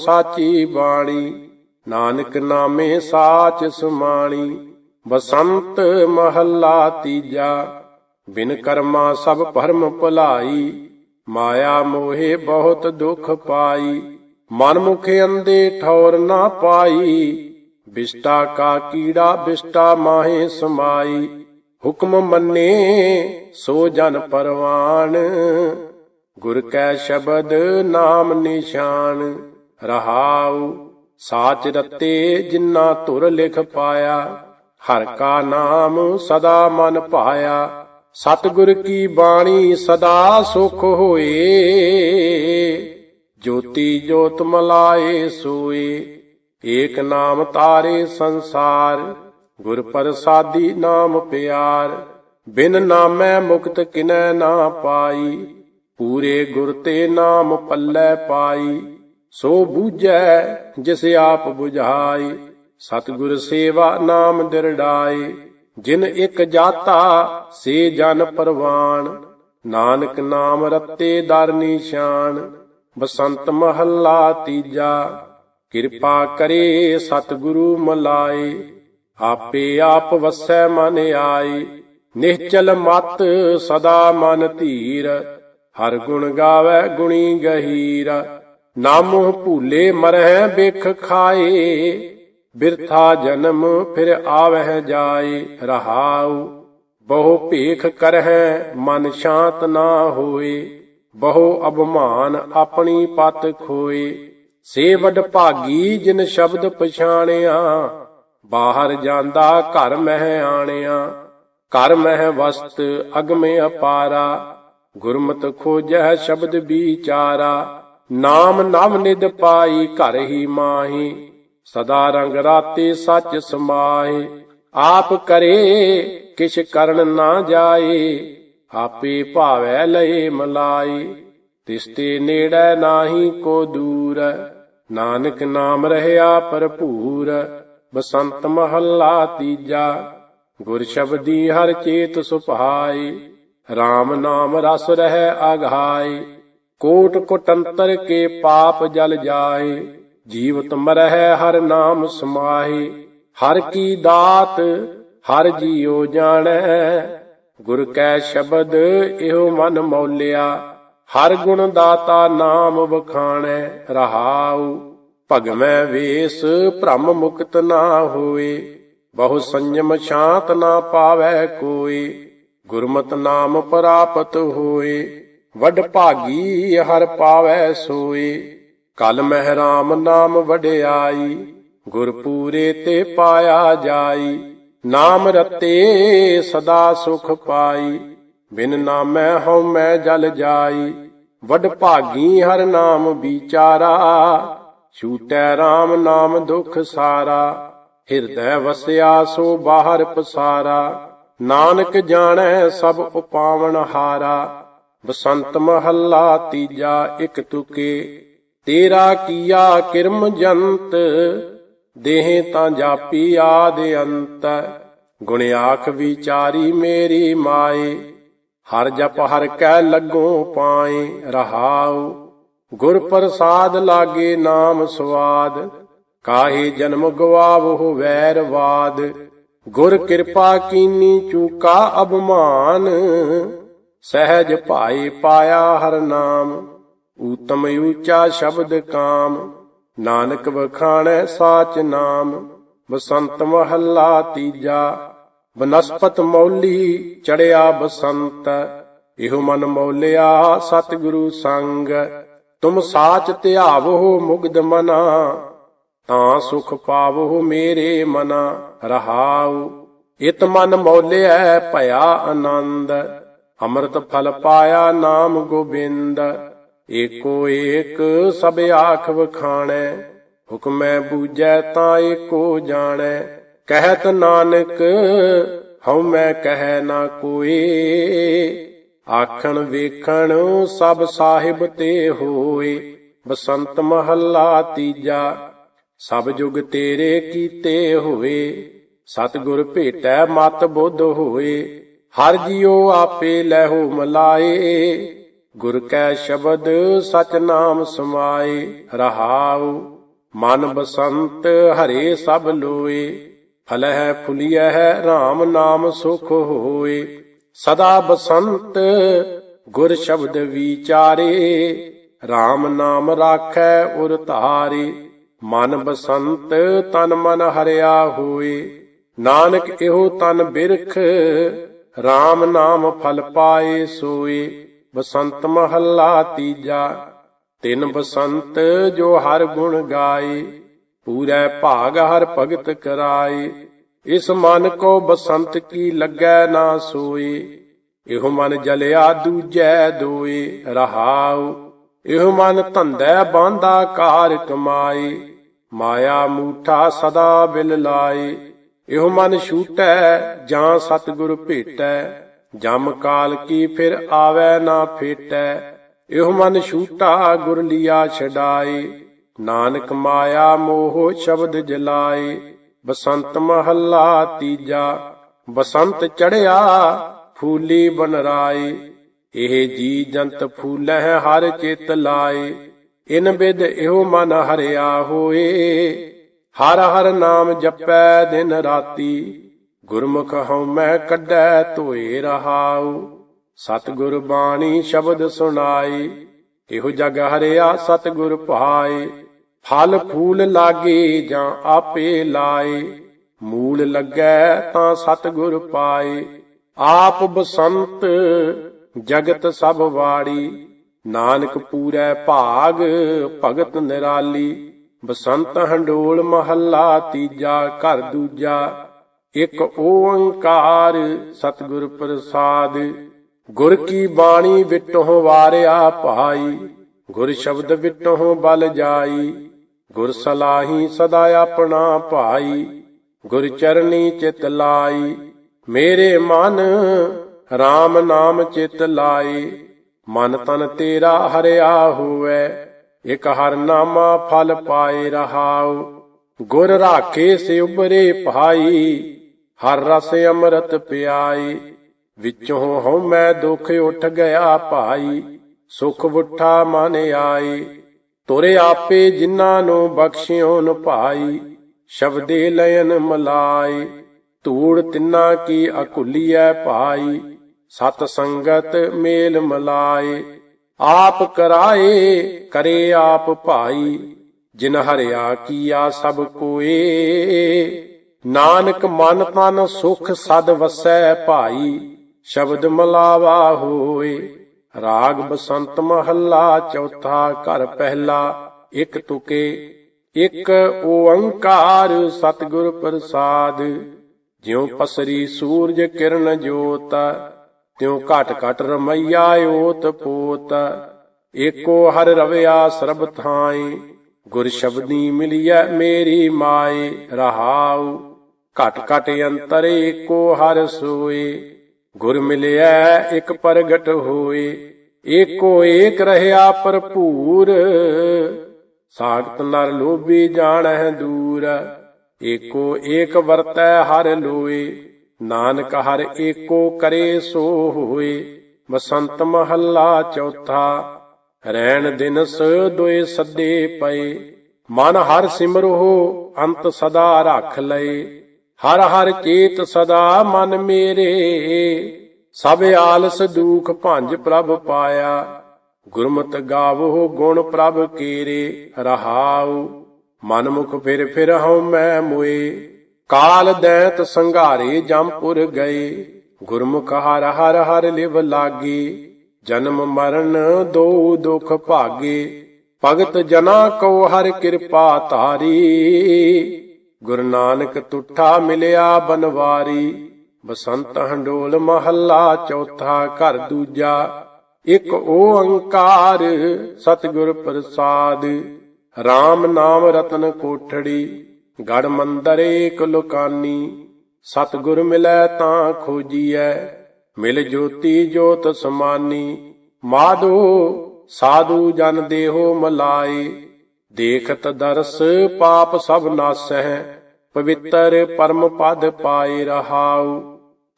ਸਾਚੀ ਬਾਣੀ। ਨਾਨਕ ਨਾਮੇ ਸਾਚ ਸਮਾਣੀ। ਬਸੰਤ ਮਹੱਲਾ ਤੀਜਾ। ਬਿਨ ਕਰਮਾ ਸਭ ਭਰਮ ਭਲਾਈ। ਮਾਇਆ ਮੋਹੇ ਬਹੁਤ ਦੁਖ ਪਾਈ। ਮਨ ਮੁਖ ਅੰਦੇ ਠੌਰ ਨਾ ਪਾਈ। ਬਿਸ਼ਟਾ ਕਾ ਕੀੜਾ ਬਿਸ਼ਟਾ ਮਾਹੇ ਸਮਾਈ। ਹੁਕਮ ਮੰਨੇ ਸੋ ਜਨ ਪਰਵਾਨ। ਗੁਰ ਕੈ ਸ਼ਬਦ ਨਾਮ ਨਿਸ਼ਾਨ। ਰਹਾਉ, ਸਾਚ ਰਤੇ ਜਿਨ੍ਹਾਂ ਧੁਰ ਲਿਖ ਪਾਇਆ, ਹਰ ਕਾ ਨਾਮ ਸਦਾ ਮਨ ਭਾਇਆ ਸਤਿਗੁਰ ਕੀ ਬਾਣੀ ਸਦਾ ਸੁਖ ਹੋਏ, ਜੋਤੀ ਜੋਤ ਮਲਾਏ ਸੋਏ, ਏਕ ਨਾਮ ਤਾਰੇ ਸੰਸਾਰ, ਗੁਰ ਪ੍ਰਸਾਦੀ ਨਾਮ ਪਿਆਰ, ਬਿਨ ਨਾਮੈ ਮੁਕਤ ਕਿਨੈ ਨਾ ਪਾਈ, ਪੂਰੇ ਗੁਰ ਤੇ ਨਾਮ ਪੱਲੇ ਪਾਈ ਸੋ ਬੂਝੈ ਜਿਸ ਆਪ 부ਝਾਈ ਸਤਿਗੁਰ ਸੇਵਾ ਨਾਮ ਦਿਰੜਾਏ, ਜਿਨ ਇੱਕ ਜਾਤਾ ਸੇ ਜਨ ਪਰਵਾਨ ਨਾਨਕ ਨਾਮ ਰਤੇ ਦਰ ਨਿਸ਼ਾਨ, ਬਸੰਤ ਮਹੱਲਾ ਤੀਜਾ, ਕਿਰਪਾ ਕਰੇ ਸਤਿਗੁਰੂ ਮਲਾਏ, ਆਪੇ ਆਪ ਵਸੈ ਮਨ ਆਈ ਨਿਹਚਲ ਮਤ ਸਦਾ ਮਨ ਧੀਰ, ਹਰ ਗੁਣ ਗਾਵੇ ਗੁਣੀ ਗਹੀਰ। ਨਾਮੁ ਭੂਲੇ ਮਰਹਿ ਬਿਖ ਖਾਏ, ਬਿਰਥਾ ਜਨਮ ਫਿਰ ਆਵਹਿ ਜਾਏ, ਰਹਾਉ, ਬਹੁ ਭੇਖ ਕਰਹਿ ਮਨ ਸ਼ਾਂਤ ਨਾ ਹੋਏ, ਬਹੁ ਅਭਮਾਨ ਆਪਣੀ ਪਤ ਖੋਏ। ਸੇ ਵਡ ਭਾਗੀ ਜਿਨ ਸ਼ਬਦ ਪਛਾਣਿਆ, ਬਾਹਰ ਜਾਂਦਾ ਘਰ ਮਹਿ ਆਣਿਆ। ਘਰ ਮਹਿ ਵਸਤ ਅਗਮੇ ਅਪਾਰਾ, ਗੁਰਮਤਿ ਖੋਜੈ ਸ਼ਬਦ ਵਿਚਾਰਾ। ਨਾਮ ਨਵ ਨਿਦ ਪਾਈ, ਘਰ ਹੀ ਮਾਹੀ, ਸਦਾ ਰੰਗ ਰਾਤੇ ਸੱਚ ਸਮਾਏ ਆਪ ਕਰੇ, ਕਿਛ ਕਰਨ ਨਾ ਜਾਏ, ਆਪੇ ਭਾਵੈ ਲਏ ਮਲਾਈ। ਤਿਸਤੇ ਨੇੜੇ ਨਾਹੀ ਕੋ ਦੂਰ, ਨਾਨਕ ਨਾਮ ਰਹਿਆ ਭਰਪੂਰ, ਬਸੰਤ ਮਹੱਲਾ ਤੀਜਾ। ਗੁਰ ਸ਼ਬਦੀ ਹਰ ਚੇਤ ਸੁਭਾਈ RAM ਨਾਮ ਰਸ ਰਹਿ ਆਘਾਈ ਕੋਟ ਕੋਟੰਤਰ ਕੇ ਪਾਪ ਜਲ ਜਾਏ, ਜੀਵਤ ਮਰਹਿ ਹਰ ਨਾਮ ਸਮਾਹੀ ਹਰ ਕੀ ਦਾਤ, ਹਰ ਜੀਉ ਜਾਣੈ। ਗੁਰ ਕੈ ਸ਼ਬਦ, ਇਹੋ ਮਨ ਮੌਲਿਆ। ਹਰ ਗੁਣ ਦਾਤਾ ਨਾਮ ਵਖਾਣੈ, ਰਹਾਉ। ਭਗਮੈ ਵੇਸ, ਭ੍ਰਮ ਮੁਕਤ ਨਾ ਹੋਏ। ਬਹੁ ਸੰਜਮ ਸ਼ਾਂਤ ਨਾ ਪਾਵੈ ਕੋਈ। ਗੁਰਮਤ ਨਾਮ ਪ੍ਰਾਪਤ ਹੋਏ। ਵਡ ਭਾਗੀ, ਹਰ ਪਾਵੈ ਸੋਏ ਕਲ ਮਹਿਰਾਮ ਨਾਮ ਵਡਿਆਈ ਗੁਰ ਪੂਰੇ ਤੇ ਪਾਇਆ ਜਾਈ। ਨਾਮ ਰਤੇ ਸਦਾ ਸੁਖ ਪਾਈ, ਬਿਨ ਨਾਮੈ ਹਉ ਮੈਂ ਜਲ ਜਾਈ। ਵਡ ਭਾਗੀ, ਹਰ ਨਾਮ ਵਿਚਾਰਾ, ਛੂਟੈ RAM ਨਾਮ ਦੁਖ ਸਾਰਾ। ਹਿਰਦੈ ਵਸਿਆ ਸੋ ਬਾਹਰ ਪਸਾਰਾ। ਨਾਨਕ ਜਾਣੈ ਸਭ ਉਪਾਵਨ ਹਾਰਾ। ਬਸੰਤ ਮਹੱਲਾ ਤੀਜਾ ਇਕ ਤੁਕੇ, ਤੇਰਾ ਕੀਆ ਕਿਰਮ ਜੰਤ, ਦੇਹ ਤਾਂ ਜਾਪੀ ਆਦ ਅੰਤ। ਗੁਣ ਆਖ ਵਿਚਾਰੀ ਮੇਰੀ ਮਾਏ, ਹਰ ਜਪ ਹਰ ਕੈ ਲੱਗੋ ਪਾਏ, ਰਹਾਉ। ਗੁਰ ਪ੍ਰਸਾਦ ਲਾਗੇ ਨਾਮ ਸਵਾਦ, ਕਾਹੇ ਜਨਮ ਗਵਾਵੋ ਵੈਰਵਾਦ ਗੁਰ ਕਿਰਪਾ ਕੀਨੀ ਚੂਕਾ ਅਭਮਾਨ ਸਹਿਜ ਭਾਈ ਪਾਇਆ ਹਰ ਨਾਮ, ਊਤਮ ਊਚਾ ਸ਼ਬਦ ਕਾਮ, ਨਾਨਕ ਵਖਾਣੈ ਸਾਚ ਨਾਮ, ਬਸੰਤ ਮਹੱਲਾ ਤੀਜਾ, ਬਨਸਪਤ ਮੌਲੀ ਚੜਿਆ ਬਸੰਤ, ਇਹੋ ਮਨ ਮੌਲਿਆ ਸਤਿਗੁਰੂ ਸੰਗ, ਤੁਮ ਸਾਚ ਧਿਆਵੋ ਮੁਗਧ ਮਨਾ, ਤਾਂ ਸੁਖ ਪਾਵੋ ਮੇਰੇ ਮਨਾ, ਰਹਾਉ, ਇਤ ਮਨ ਮੌਲਿਐ ਭਇਆ ਆਨੰਦ। ਅੰਮ੍ਰਿਤ ਫਲ ਪਾਇਆ ਨਾਮ ਗੋਬਿੰਦ। ਏਕੋ ਏਕ ਸਭ ਆਖ ਵਖਾਣੈ ਹੁਕਮੈ ਬੂਝੈ ਤਾਂ ਏਕੋ ਜਾਣੈ। ਕਹਿਤ ਨਾਨਕ, ਹਉ ਮੈਂ ਕਹਿ ਨਾ ਕੋਈ ਆਖਣ ਵੇਖਣ ਸਭ ਸਾਹਿਬ ਤੇ ਹੋਏ। ਬਸੰਤ ਮਹੱਲਾ ਤੀਜਾ, ਸਭ ਜੁਗ ਤੇਰੇ ਕੀਤੇ ਹੋਏ। ਸਤਿਗੁਰ ਭੇਟੈ ਮਤ ਬੁੱਧ ਹੋਏ। ਹਰ ਜਿਉ ਆਪੇ ਲੈਹੋ ਮਲਾਏ, ਗੁਰ ਕੈ ਸ਼ਬਦ ਸਚ ਨਾਮ ਸਮਾਏ, ਰਹਾਉ ਮਨ ਬਸੰਤ ਹਰੇ ਸਭ ਲੋਏ, ਫਲਹਿ ਫੁਲਿਐ RAM ਨਾਮ ਸੁਖ ਹੋਏ, ਸਦਾ ਬਸੰਤ ਗੁਰ ਸ਼ਬਦ ਵਿਚਾਰੇ RAM ਨਾਮ ਰਾਖੈ ਉਰ ਧਾਰੇ, ਮਨ ਬਸੰਤ ਤਨ ਮਨ ਹਰਿਆ ਹੋਏ, ਨਾਨਕ ਇਹੋ ਤਨ ਬਿਰਖ RAM ਨਾਮ ਫਲ ਪਾਏ ਸੋਏ, ਬਸੰਤ ਮਹੱਲਾ ਤੀਜਾ। ਤਿੰਨ ਬਸੰਤ ਜੋ ਹਰ ਗੁਣ ਗਾਏ, ਪੂਰੇ ਭਾਗ ਹਰ ਭਗਤ ਕਰਾਏ। ਇਸ ਮਨ ਕੋ ਬਸੰਤ ਕੀ ਲੱਗੈ ਨਾ ਸੋਏ, ਇਹੋ ਮਨ ਜਲਿਆ ਦੂਜੈ ਦੋਏ, ਰਹਾਉ। ਇਹੋ ਮਨ ਧੰਦੈ ਬਾਂਦਾ ਕਾਰ ਕਮਾਏ, ਮਾਇਆ ਮੂਠਾ ਸਦਾ ਬਿਲ ਲਾਏ। ਇਹੋ ਮਨ ਛੂਟੈ, ਜਾਂ ਸਤਿਗੁਰ ਭੇਟੈ। ਜਮ ਕਾਲ ਕੀ ਫਿਰ ਆਵੈ ਨਾ ਫੇਟੈ। ਇਹੋ ਮਨ ਛੂਟਾ, ਗੁਰ ਲਿਆ ਛਡਾਏ। ਨਾਨਕ ਮਾਇਆ ਮੋਹ ਸ਼ਬਦ ਜਲਾਏ। ਬਸੰਤ ਮਹੱਲਾ ਤੀਜਾ, ਬਸੰਤ ਚੜਿਆ ਫੂਲੀ ਬਨਰਾਏ ਇਹ ਜੀ ਜੰਤ ਫੂਲੈ, ਹਰ ਚਿਤ ਲਾਏ। ਇਨ ਬਿਦ ਇਹੋ ਮਨ ਹਰਿਆ ਹੋਏ। ਹਰ ਹਰ ਨਾਮ ਜਪੈ ਦਿਨ ਰਾਤੀ। ਗੁਰਮੁਖ ਹਉ ਮੈਂ ਕੱਢੈ ਧੋਏ ਰਹਾਉ। ਸਤਿਗੁਰ ਬਾਣੀ ਸ਼ਬਦ ਸੁਣਾਈ ਇਹੋ ਜਗ ਹਰਿਆ ਸਤਿਗੁਰ ਭਾਏ ਫਲ ਫੂਲ ਲਾਗੇ ਜਾਂ ਆਪੇ ਲਾਏ। ਮੂਲ ਲੱਗੈ ਤਾਂ ਸਤਿਗੁਰ ਪਾਏ। ਆਪ ਬਸੰਤ ਜਗਤ ਸਭ ਵਾੜੀ। ਨਾਨਕ ਪੂਰੈ ਭਾਗ ਭਗਤ ਨਿਰਾਲੀ। ਬਸੰਤ ਹੰਡੋਲ ਮਹੱਲਾ ਤੀਜਾ, ਘਰ ਦੂਜਾ, ਇੱਕ ਓੰਕਾਰ ਸਤਿਗੁਰ ਪ੍ਰਸਾਦ। ਗੁਰ ਕੀ ਬਾਣੀ ਵਿਟੋਂ ਵਾਰਿਆ ਭਾਈ, ਗੁਰ ਸ਼ਬਦ ਵਿਟੋਂ ਬਲ ਜਾਈ। ਗੁਰ ਸਲਾਹੀ ਸਦਾ ਆਪਣਾ ਭਾਈ, ਗੁਰ ਚਰਨੀ ਚਿਤ ਲਾਈ। ਮੇਰੇ ਮਨ RAM ਨਾਮ ਚਿਤ ਲਾਏ, ਮਨ ਤਨ ਤੇਰਾ ਹਰਿਆ ਹੋਵੇ। ਇਕ ਹਰ ਨਾਮਾ ਫਲ ਪਾਏ ਰਹਾਉ। ਗੁਰ ਰਾਖੇ ਸੇ ਉਬਰੇ ਭਾਈ, ਹਰ ਰਸ ਅੰਮ੍ਰਿਤ ਪਿਆਈ। ਵਿੱਚੋਂ ਹਉ ਮੈਂ ਦੁਖ ਉੱਠ ਗਿਆ ਭਾਈ, ਸੁਖ ਉਠਾ ਮਨ ਆਈ। ਤੁਰੇ ਆਪੇ ਜਿਨ੍ਹਾਂ ਨੂੰ ਬਖਸ਼ਿਓਨ ਭਾਈ ਸ਼ਬਦੇ ਲਇਨ ਮਲਾਈ। ਧੂੜ ਤਿੰਨਾ ਕੀ ਅਕੁਲੀਐ ਭਾਈ ਸਤ ਸੰਗਤ ਮੇਲ ਮਲਾਏ ਆਪ ਕਰਾਏ, ਕਰੇ ਆਪ ਭਾਈ, ਜਿਨ ਹਰਿਆ ਕੀਆ ਸਭ ਕੋਏ। ਨਾਨਕ ਮਨ ਤਨ ਸੁਖ ਸਦ ਵਸੈ ਭਾਈ, ਸ਼ਬਦ ਮਲਾਵਾ ਹੋਏ। ਰਾਗ ਬਸੰਤ ਮਹੱਲਾ ਚੌਥਾ ਘਰ ਪਹਿਲਾ, ਇਕ ਤੁਕੇ, ਇੱਕ ਓੰਕਾਰ ਸਤਿਗੁਰ ਪ੍ਰਸਾਦ। ਜਿਉ ਪਸਰੀ ਸੂਰਜ ਕਿਰਨ ਜੋਤ ਤਿਉ ਘਟ ਘਟ ਰਮਈਆ ਓਤ ਪੋਤ, ਏਕੋ ਹਰ ਰਵਿਆ ਸਰਬ ਥਾਈ, ਗੁਰ ਸ਼ਬਦੀ ਮਿਲਿਐ ਮੇਰੀ ਮਾਏ ਰਹਾਉ। ਘਟ ਘਟ ਅੰਤਰ ਏਕੋ ਹਰ ਸੋਏ ਗੁਰ ਮਿਲਿਆ ਇੱਕ ਪ੍ਰਗਟ ਹੋਏ ਏਕੋ ਏਕ ਰਹਿਆ ਭਰਪੂਰ। ਸਾਖਤ ਨਰ ਲੋਭੀ ਜਾਣੈ ਦੂਰ, ਏਕੋ ਏਕ ਵਰਤੈ ਹਰ ਲੋਏ ਨਾਨਕ ਹਰ ਏਕੋ ਕਰੇ ਸੋ ਹੋਏ ਬਸੰਤ ਮਹੱਲਾ ਚੌਥਾ ਰਹਿਣ ਦਿਨਸ ਦੋਏ ਸੱਦੇ ਪਏ, ਮਨ ਹਰ ਸਿਮਰੋ ਅੰਤ ਸਦਾ ਰੱਖ ਲਏ, ਹਰ ਹਰ ਚੇਤ ਸਦਾ ਮਨ ਮੇਰੇ, ਸਭ ਆਲਸ ਦੂਖ ਭੰਜ ਪ੍ਰਭ ਪਾਇਆ, ਗੁਰਮਤਿ ਗਾਵੋ ਗੁਣ ਪ੍ਰਭ ਕੀਰੇ ਰਹਾਉ ਮਨ ਮੁਖ ਫਿਰ ਫਿਰ ਹਉ ਮੈਂ ਮੁਏ। ਕਾਲ ਦੈਂਤ ਸੰਘਾਰੇ ਜੰਪੁਰ ਗਏ। ਗੁਰਮੁਖ ਹਰ ਹਰ ਹਰ ਲਿਵ ਲਾਗੇ। ਜਨਮ ਮਰਨ ਦੋ ਦੁਖ ਭਾਗੇ। ਭਗਤ ਜਨਾ ਕੋ ਹਰ ਕਿਰਪਾ ਧਾਰੀ। ਗੁਰੂ ਨਾਨਕ ਤੁਠਾ ਮਿਲਿਆ ਬਨਵਾਰੀ। ਬਸੰਤ ਹੰਡੋਲ ਮਹੱਲਾ ਚੌਥਾ ਘਰ ਦੂਜਾ। ਇੱਕ ਓੰਕਾਰ ਸਤਿਗੁਰ ਪ੍ਰਸਾਦ। RAM ਨਾਮ ਰਤਨ ਕੋਠੜੀ। ਗੜ ਮੰਦਰ ਏਕ ਲੁਕਾਨੀ, ਸਤਿਗੁਰ ਮਿਲੈ ਤਾਂ ਖੋਜੀਐ, ਮਿਲ ਜੋਤੀ ਜੋਤ ਸਮਾਨੀ, ਮਾਧੋ ਸਾਧੂ ਜਨ ਦੇਹੋ ਮਲਾਏ, ਦੇਖਤ ਦਰਸ ਪਾਪ ਸਭ ਨਾਸਹਿ, ਪਵਿੱਤਰ ਪਰਮ ਪਦ ਪਾਏ ਰਹਾਉ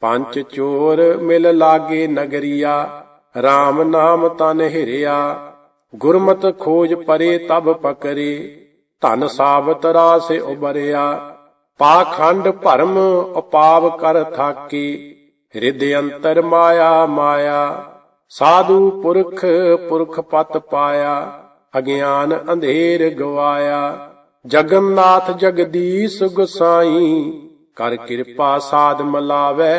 ਪੰਜ ਚੋਰ ਮਿਲ ਲਾਗੇ ਨਗਰੀਆ RAM ਨਾਮ ਤਨ ਹਿਰਿਆ, ਗੁਰਮਤ ਖੋਜ ਪਰੇ ਤਬ ਪਕਰੇ ਧਨ ਸਾਬਤ ਰਾਸੇ ਉਬਰਿਆ, ਪਾਖੰਡ ਭਰਮ ਉਪਾਵ ਕਰ ਥਾਕੀ ਹਿਰਦੇ ਅੰਤਰ ਮਾਇਆ ਮਾਇਆ, ਸਾਧੂ ਪੁਰਖ ਪੁਰਖ ਪਤ ਪਾਇਆ, ਅਗਿਆਨ ਅੰਧੇਰ ਗਵਾਇਆ, ਜਗਨਨਾਥ ਜਗਦੀਸ਼ ਗੁਸਾਈ ਕਰ ਕਿਰਪਾ ਸਾਧ ਮਲਾਵੇ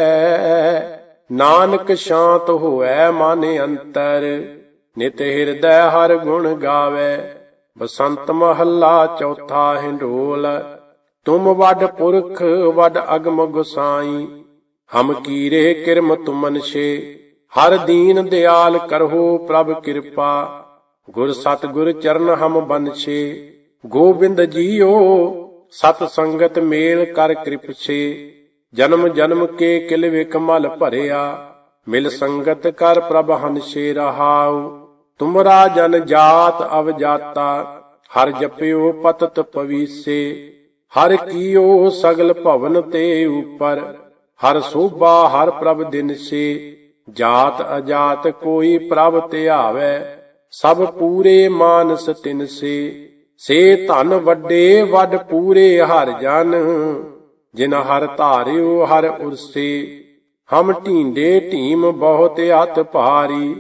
ਨਾਨਕ ਸ਼ਾਂਤ ਹੋਐ ਮਨ ਅੰਤਰ, ਨਿਤ ਹਿਰਦੈ ਹਰ ਗੁਣ ਗਾਵੇ। ਬਸੰਤ ਮਹੱਲਾ ਚੌਥਾ ਹਿੰਡੋਲ, ਤੁਮ ਵੱਡ ਪੁਰਖ, ਵੱਡ ਅਗਮ ਗੁਸਾਈ ਹਮ ਕੀਰੇ ਕਿਰਮ ਤੁਮਨਸ਼ੇ ਹਰ ਦੀਨ ਦਿਆਲ ਕਰਹੁ ਪ੍ਰਭ ਕਿਰਪਾ। ਗੁਰ ਸਤ ਗੁਰ ਚਰਨ ਹਮ ਬਨਛੇ ਗੋਬਿੰਦ ਜੀਓ, ਸਤ ਸੰਗਤ ਮੇਲ ਕਰ ਕਿਰਪਛੇ ਜਨਮ ਜਨਮ ਕੇ ਕਿਲ ਵਿਖ ਮਲ ਭਰਿਆ, ਮਿਲ ਸੰਗਤ ਕਰ ਪ੍ਰਭ ਹਨਸ਼ੇ ਰਹਾਉ। ਤੁਮਰਾ ਜਨ ਜਾਤ ਅਵ ਜਾਤਾ ਹਰ ਜਪਿਓ ਪਤਤ ਪਵੀਸੇ, ਹਰ ਕੀਓ ਸਗਲ ਭਵਨ ਤੇ ਉਪਰ, ਹਰ ਸੋਭਾ ਹਰ ਪ੍ਰਭ ਦਿਨ ਸੇ ਜਾਤ ਅਜਾਤ ਕੋਈ ਪ੍ਰਭ ਧਿਆਵੇ, ਸਭ ਪੂਰੇ ਮਾਨਸ ਤਿਨ ਸੇ ਸੇ ਧਨ ਵੱਡੇ ਵੱਡ ਪੂਰੇ ਹਰ ਜਨ, ਜਿਨ ਹਰ ਧਾਰਿਓ ਹਰ ਉਰਸੇ, ਹਮ ਢੀਂਡੇ ਢੀਮ ਬਹੁਤ ਅਤ ਭਾਰੀ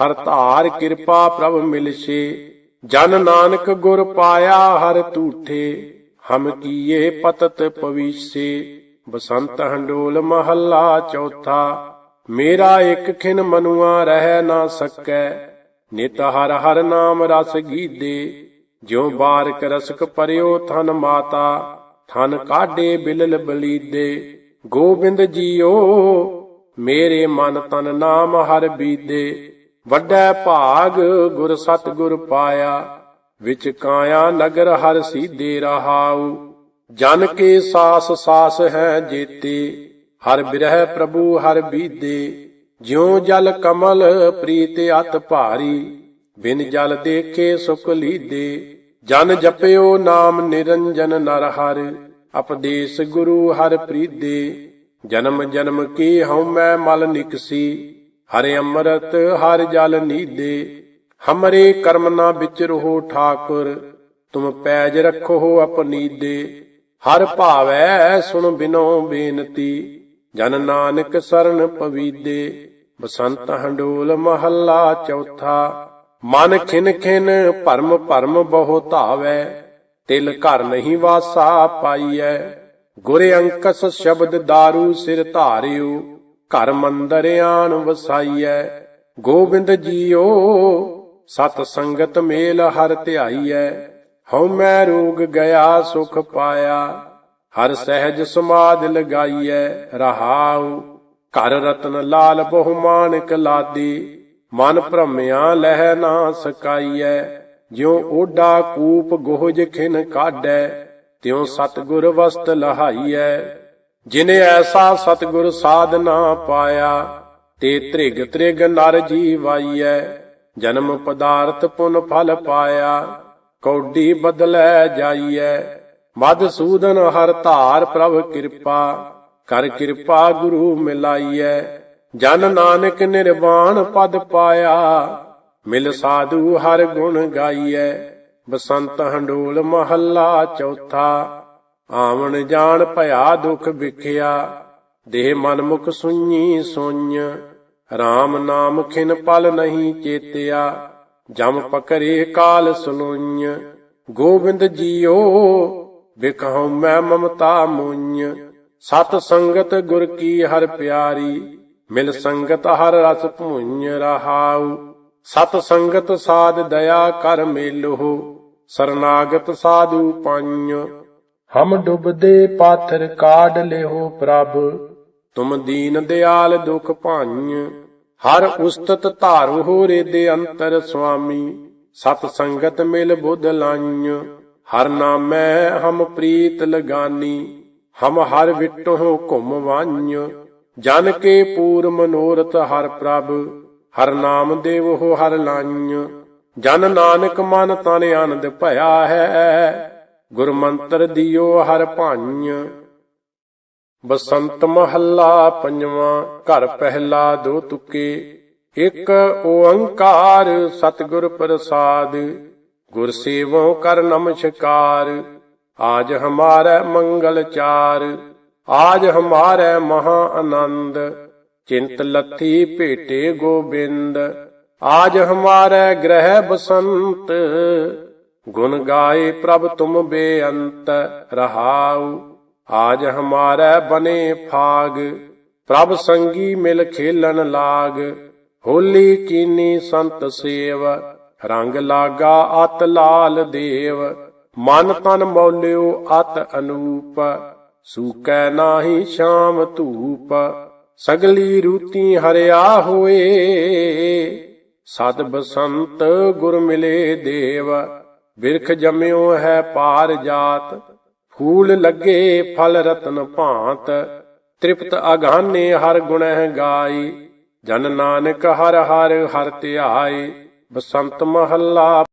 ਹਰ ਧਾਰ ਕਿਰਪਾ ਪ੍ਰਭ ਮਿਲਸ਼ੇ। ਜਨ ਨਾਨਕ ਗੁਰ ਪਾਇਆ ਹਰ ਤੂਠੇ ਹਮ ਕੀਏ ਪਤਤ ਪਵੀਸੇ। ਬਸੰਤ ਹੰਡੋਲ ਮਹੱਲਾ ਚੌਥਾ। ਮੇਰਾ ਇੱਕ ਖਿਨ ਮਨੁਆ ਰਹਿ ਨਾ ਸਕੈ। ਨਿਤ ਹਰ ਹਰ ਨਾਮ ਰਸ ਗੀਦੇ। ਜਿਉ ਬਾਰਕ ਰਸਕ ਪਰਿਓ ਥਨ ਮਾਤਾ। ਥਨ ਕਾਢੇ ਬਿਲਲ ਬਲੀਦੇ। ਗੋਬਿੰਦ ਜੀਓ, ਮੇਰੇ ਮਨ ਤਨ ਨਾਮ ਹਰ ਬੀਦੇ। ਵੱਡਾ ਭਾਗ ਗੁਰ ਸਤ ਗੁਰ ਪਾਇਆ, ਵਿੱਚ ਕਾਇਆ ਨਗਰ ਹਰ ਸੀਦੇ ਰਹਾਉ। ਜਨ ਕੇ ਸਾਸ ਸਾਸ ਹੈ ਜੀਤੀ, ਹਰ ਬਿਰਹਿ ਪ੍ਰਭੂ ਹਰ ਬੀਦੇ ਜਿਉ ਜਲ ਕਮਲ ਪ੍ਰੀਤ ਅਤ ਭਾਰੀ, ਬਿਨ ਜਲ ਦੇਖੇ ਸੁਖ ਲੀਦੇ ਜਨ ਜਪਿਓ ਨਾਮ ਨਿਰੰਜਨ ਨਰ ਹਰ, ਅਪਦੇਸ ਗੁਰੂ ਹਰ ਪ੍ਰੀਦੇ ਜਨਮ ਜਨਮ ਕੀ ਹਉ ਮੈਂ ਮਲ ਨਿਕਸੀ ਹਰੇ ਅੰਮ੍ਰਿਤ, ਹਰ ਜਲ ਨੀਦੇ ਹਮਰੇ ਕਰਮ ਨਾ ਵਿਚਰੋ ਠਾਕੁਰ, ਤੁਮ ਪੈਜ ਰੱਖੋ ਆਪਨੀ ਦੇ ਹਰ ਭਾਵੈ ਸੁਣ ਬਿਨੋ ਬੇਨਤੀ, ਜਨ ਨਾਨਕ ਸਰਨ ਪਵੀਦੇ, ਬਸੰਤ ਹੰਡੋਲ ਮਹੱਲਾ ਚੌਥਾ, ਮਨ ਖਿਨ ਖਿਨ ਭਰਮ ਭਰਮ ਬਹੁ ਧਾਵੈ, ਤਿਲ ਘਰ ਨਹੀਂ ਵਾਸਾ ਪਾਈਐ, ਗੁਰ ਅੰਕਸ ਸ਼ਬਦ ਦਾਰੂ ਸਿਰ ਧਾਰਿਓ ਘਰ ਮੰਦਰ ਆਣ ਵਸਾਈਐ। ਗੋਬਿੰਦ ਜੀਓ, ਸਤ ਸੰਗਤ ਮੇਲ ਹਰ ਧਿਆਈਐ। ਹਉ ਮੈਂ ਰੋਗ ਗਿਆ, ਸੁਖ ਪਾਇਆ। ਹਰ ਸਹਿਜ ਸਮਾਦ ਲਗਾਈਐ, ਰਹਾਉ। ਘਰ ਰਤਨ ਲਾਲ ਬਹੁ ਮਾਨਕ ਲਾਦੀ। ਮਨ ਭ੍ਰਮਿਆ ਲਹਿ ਨਾ ਸਕਾਈਐ। ਜਿਉ ਓਡਾ ਕੂਪ ਗੋਹਜ ਖਿਨ ਕਾਢੈ, ਤਿਉ ਸਤਗੁਰ ਵਸਤ ਲਹਾਈਐ। ਜਿਨੇ ਐਸਾ ਸਤਗੁਰ ਸਾਧਨਾ ਪਾਇਆ, ਤੇ ਤ੍ਰਿਗ ਤ੍ਰਿਗ ਨਰ ਜੀਵਾਈਐ, ਜਨਮ ਪਦਾਰਥ ਪੁਨ ਫਲ ਪਾਇਆ, ਕੌਡੀ ਬਦਲੈ ਜਾਈਐ। ਮਦ ਸੂਦਨ ਹਰ ਧਾਰ ਪ੍ਰਭ ਕਿਰਪਾ, ਕਰ ਕਿਰਪਾ ਗੁਰੂ ਮਿਲਾਈਐ। ਜਨ ਨਾਨਕ ਨਿਰਵਾਣ ਪਦ ਪਾਇਆ, ਮਿਲ ਸਾਧੂ ਹਰ ਗੁਣ ਗਾਈਐ। ਬਸੰਤ ਹੰਡੋਲ ਮਹੱਲਾ ਚੌਥਾ ਆਵਣ ਜਾਣ ਭਇਆ ਦੁਖ ਵਿਖਿਆ, ਦੇਹ ਮਨ ਮੁਖ ਸੁਣੀ ਸੁਣ ਰਾਮ ਨਾਮ ਖਿਨ ਪਲ ਨਹੀਂ ਚੇਤਿਆ, ਜਮ ਪਕਰੇ ਕਾਲ ਸੁਨੁਈ ਗੋਬਿੰਦ ਜੀਓ ਬਿਕਹਉ ਮੈਂ ਮਮਤਾ ਮੁਈ। ਸਤ ਸੰਗਤ ਗੁਰ ਕੀ ਹਰ ਪਿਆਰੀ, ਮਿਲ ਸੰਗਤ ਹਰ ਰਸ ਭੁੰਜ ਰਹਾਉ। ਸਤ ਸੰਗਤ ਸਾਧ ਦਇਆ ਕਰ ਮੇਲੋ, ਸਰਨਾਗਤ ਸਾਧੂ ਪੰਜ ਹਮ ਡੁੱਬਦੇ ਪਾਥਰ ਕਾਢ ਲਿਓ ਪ੍ਰਭ। ਤੁਮ ਦੀਨ ਦਿਆਲ ਦੁਖ ਭਾਂਜ ਹਰ ਉਸਤਤ ਧਾਰੂ ਹੋ ਰੇ ਦੇ ਅੰਤਰ ਸੁਆਮੀ। ਸਤ ਸੰਗਤ ਮਿਲ ਬੁੱਧ ਲਾਈਂ, ਹਰ ਨਾਮੈ ਹਮ ਪ੍ਰੀਤ ਲਗਾਨੀ। ਹਮ ਹਰ ਵਿਟੋ ਘੁਮ ਵਾඤ ਜਨ ਕੇ ਪੂਰ ਮਨੋਰਥ ਹਰ ਪ੍ਰਭ। ਹਰ ਨਾਮ ਦੇਵ ਹੋ ਹਰ ਲਾਈਂ, ਜਨ ਨਾਨਕ ਮਨ ਤਨ ਆਨੰਦ ਭਇਆ ਹੈ। ਗੁਰ ਮੰਤਰ ਦਿਓ ਹਰ ਭਾਂਜ। ਬਸੰਤ ਮਹੱਲਾ ਪੰਜਵਾਂ, ਘਰ ਪਹਿਲਾ ਦੋ ਤੁਕੇ। ਇਕ ਓੰਕਾਰ ਸਤਿਗੁਰ ਪ੍ਰਸਾਦ। ਗੁਰ ਸੇਵੋਂ ਕਰ ਨਮਸਕਾਰ। ਆਜ ਹਮਾਰਾ ਮੰਗਲ ਚਾਰ। ਆਜ ਹਮਾਰਾ ਮਹਾ ਆਨੰਦ। ਚਿੰਤ ਲੱਥੀ ਭੇਟੇ ਗੋਬਿੰਦ। ਆਜ ਹਮਾਰਾ ਗ੍ਰਹਿ ਬਸੰਤ। ਗੁਣ ਗਾਏ ਪ੍ਰਭ ਤੁਮ ਬੇਅੰਤ ਰਹਾਉ, ਆਜ ਹਮਾਰਾ ਬਨੇ ਫਾਗ, ਪ੍ਰਭ ਸੰਗੀ ਮਿਲ ਖੇਲਣ ਲਾਗ, ਹੋਲੀ ਕੀਨੀ ਸੰਤ ਸੇਵ, ਰੰਗ ਲਾਗਾ ਅਤ ਲਾਲ ਦੇਵ, ਮਨ ਤਨ ਮੌਲਿਓ ਅਤ ਅਨੂਪ, ਸੂਕੈ ਨਾਹੀ ਸ਼ਾਮ ਧੂਪ, ਸਗਲੀ ਰੂਤੀ ਹਰਿਆ ਹੋਏ, ਸਦ ਬਸੰਤ ਗੁਰ ਮਿਲੇ ਦੇਵ। ਬਿਰਖ ਜਮਿਓ ਹੈ ਪਾਰ ਜਾਤ, ਫੂਲ ਲੱਗੇ ਫਲ ਰਤਨ ਭਾਂਤ, ਤ੍ਰਿਪਤ ਅਗਾਨੇ ਹਰ ਗੁਣਹਿ ਗਾਈ, ਜਨ ਨਾਨਕ ਹਰ ਹਰ ਹਰ ਧਿਆਏ, ਬਸੰਤ ਮਹੱਲਾ